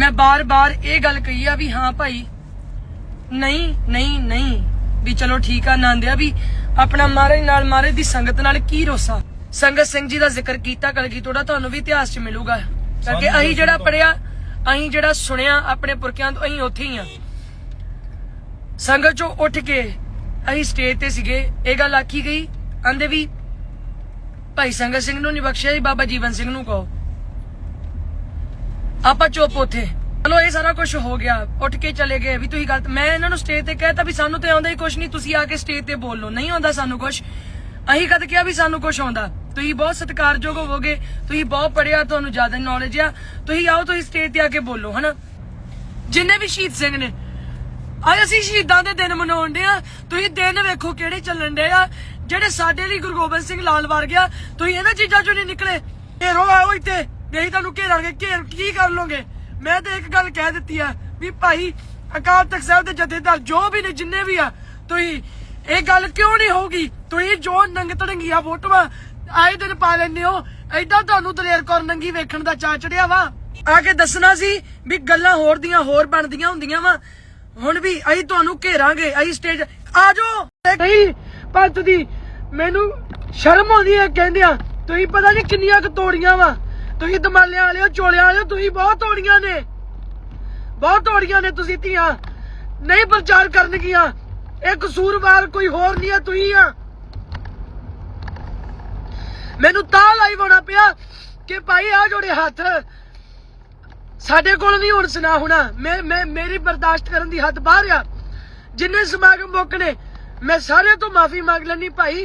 ਮੈਂ ਬਾਰ-ਬਾਰ ਇਹ ਗੱਲ ਕਹੀ ਆ ਵੀ ਹਾਂ ਭਾਈ ਨਹੀਂ ਨਹੀਂ ਨਹੀਂ ਵੀ ਚਲੋ ਠੀਕ ਆ ਨੰਦਿਆ ਵੀ ਆਪਣਾ ਮਹਾਰਾਜ ਨਾਲ ਮਹਾਰਾਜ ਦੀ ਸੰਗਤ ਨਾਲ ਕੀ ਰੋਸਾ। ਸੰਗਤ ਸਿੰਘ ਜੀ ਦਾ ਜ਼ਿਕਰ ਕੀਤਾ ਕਲਗੀ ਤੋੜਾ ਤੁਹਾਨੂੰ ਵੀ ਇਤਿਹਾਸ 'ਚ ਮਿਲੂਗਾ। ਸਾਨੂੰ ਅਸੀਂ ਜਿਹੜਾ ਪੜਿਆ ਅਸੀਂ ਜਿਹੜਾ ਸੁਣਿਆ ਆਪਣੇ ਪੁਰਖਿਆਂ ਤੋਂ ਅਸੀਂ ਉੱਥੇ ਹੀ ਆ। ਸੰਗਤ ਚੋਂ ਉੱਠ ਕੇ ਅਸੀਂ ਸਟੇਜ ਤੇ ਸੀਗੇ ਇਹ ਗੱਲ ਆਖੀ ਗਈ ਆਂਦੇ ਵੀ ਭਾਈ ਸੰਗਤ ਸਿੰਘ ਨੂੰ ਨਹੀਂ ਬਖਸ਼ਿਆ ਜੀ ਬਾਬਾ ਜੀਵਨ ਸਿੰਘ ਨੂੰ ਕਹੋ। ਆਪਾਂ ਚੁੱਪ ਉੱਥੇ। ਚਲੋ, ਇਹ ਸਾਰਾ ਕੁਝ ਹੋ ਗਿਆ। ਉੱਠ ਕੇ ਚਲੇ ਗਏ ਵੀ ਤੁਸੀਂ ਗਲਤ ਮੈਂ ਇਹਨਾਂ ਨੂੰ ਸਟੇਜ ਤੇ ਕਹਿਤਾ ਵੀ ਸਾਨੂੰ ਤੇ ਆਉਂਦਾ ਹੀ ਕੁਝ ਨਹੀਂ, ਤੁਸੀਂ ਆ ਕੇ ਸਟੇਜ ਤੇ ਬੋਲੋ ਨਹੀਂ ਆਉਂਦਾ ਸਾਨੂੰ ਕੁਝ ਅਸੀਂ ਕਦ ਕਿਹਾ ਵੀ ਸਾਨੂੰ ਕੁਝ ਆਉਂਦਾ? ਤੁਸੀਂ ਬਹੁਤ ਸਤਿਕਾਰਯੋਗ ਹੋਵੋਗੇ। ਤੁਸੀਂ ਬਹੁਤ ਪੜਿਆ ਤੁਹਾਨੂੰ ਜ਼ਿਆਦਾ ਨੌਲੇਜ ਆ। ਤੁਸੀਂ ਆਓ, ਤੁਸੀਂ ਸਟੇਜ ਤੇ ਆ ਕੇ ਬੋਲੋ, ਹਨਾ? ਜਿੰਨੇ ਵੀ ਸ਼ਹੀਦ ਸਿੰਘ ਨੇ। ਅੱਜ ਅਸੀਂ ਸ਼ਹੀਦਾਂ ਦੇ ਦਿਨ ਮਨਾਉਣ ਦੇ ਆ। ਤੁਸੀਂ ਦਿਨ ਵੇਖੋ ਕਿਹੜੇ ਚੱਲਣ ਦੇ ਆ। ਜਿਹੜੇ ਸਾਡੇ ਲਈ ਗੁਰੂ ਗੋਬਿੰਦ ਸਿੰਘ ਲਾਲ ਵਰ ਗਿਆ ਤੁਸੀਂ ਇਹਨਾਂ ਚੀਜ਼ਾਂ ਚੋਂ ਨਹੀਂ ਨਿਕਲੇ। ਘੇਰੋ ਆਓ ਇੱਥੇ। ਅਸੀਂ ਤੁਹਾਨੂੰ ਘੇਰਾਂਗੇ ਘੇਰ ਕੀ ਕਰ ਲੋਗੇ? ਮੈਂ ਤਾਂ ਇੱਕ ਗੱਲ ਕਹਿ ਦਿੱਤੀ ਆ ਵੀ ਭਾਈ ਅਕਾਲ ਤਖਤ ਸਾਹਿਬ ਦੇ ਜਥੇਦਾਰ ਜੋ ਵੀ ਨੇ, ਜਿੰਨੇ ਵੀ ਆ, ਤੁਸੀਂ ਇਹ ਗੱਲ ਕਿਉਂ ਨਹੀਂ ਹੋਊਗੀ? ਤੁਸੀਂ ਜੋ ਨੰਗ ਫੋਟੋਆਂ ਆਏ ਦਿਨ ਪਾ ਲੈਂਦੇ ਹੋ ਐਦਾਂ ਤੁਹਾਨੂੰ ਦਲੇਰ ਕੌਰ ਨੰਗੀ ਵੇਖਣ ਦਾ ਚਾ ਚੜਿਆ ਵਾ। ਆ ਕੇ ਦੱਸਣਾ ਸੀ ਵੀ ਗੱਲਾਂ ਹੋਰ ਦੀਆਂ ਹੋਰ ਬਣਦੀਆਂ ਹੁੰਦੀਆਂ ਵਾ। ਹੁਣ ਵੀ ਅਸੀਂ ਤੁਹਾਨੂੰ ਘੇਰਾਂਗੇ, ਅਸੀਂ ਸਟੇਜ ਆ ਜਾਓ। ਨਹੀਂ ਪੰਤ ਦੀ ਮੈਨੂੰ ਸ਼ਰਮ ਆਉਂਦੀ ਹੈ ਆ, ਤੁਸੀਂ ਪਤਾ ਨਹੀਂ ਕਿੰਨੀਆਂ ਕੁ ਤੋੜੀਆਂ ਵਾ। ਤੁਸੀਂ ਦਮਾਲਿਆਂ ਵਾਲਿਓ ਚੋਲਿਆਂ ਵਾਲਿਓ, ਤੁਸੀਂ ਬਹੁਤ ਤੋੜੀਆਂ ਨੇ। ਬਹੁਤ ਤੋੜੀਆਂ ਨੇ ਤੁਸੀਂ ਧੀਆਂ। ਨਹੀਂ ਪ੍ਰਚਾਰ ਕਰਨਗੀਆਂ। ਇਹ ਕਸੂਰਵਾਰ ਕੋਈ ਹੋਰ ਨਹੀਂ ਹੈ ਤੁਸੀਂ ਆ। ਮੈਨੂੰ ਤਾਂ ਲਾਈਵ ਹੋਣਾ ਪਿਆ ਕਿ ਭਾਈ ਆ ਜੋੜੇ ਹੱਥ ਸਾਡੇ ਕੋਲ ਨਹੀਂ ਹੁਣ ਸੁਣਾ ਹੋਣਾ। ਮੈਂ ਮੈਂ, ਮੇਰੀ ਬਰਦਾਸ਼ਤ ਕਰਨ ਦੀ ਹੱਦ ਬਾਹਰ ਆ। ਜਿੰਨੇ ਸਮਾਗਮ ਮੁੱਕਣੇ, ਮੈਂ ਸਾਰਿਆਂ ਤੋਂ ਮਾਫੀ ਮੰਗ ਲੈਣੀ ਭਾਈ।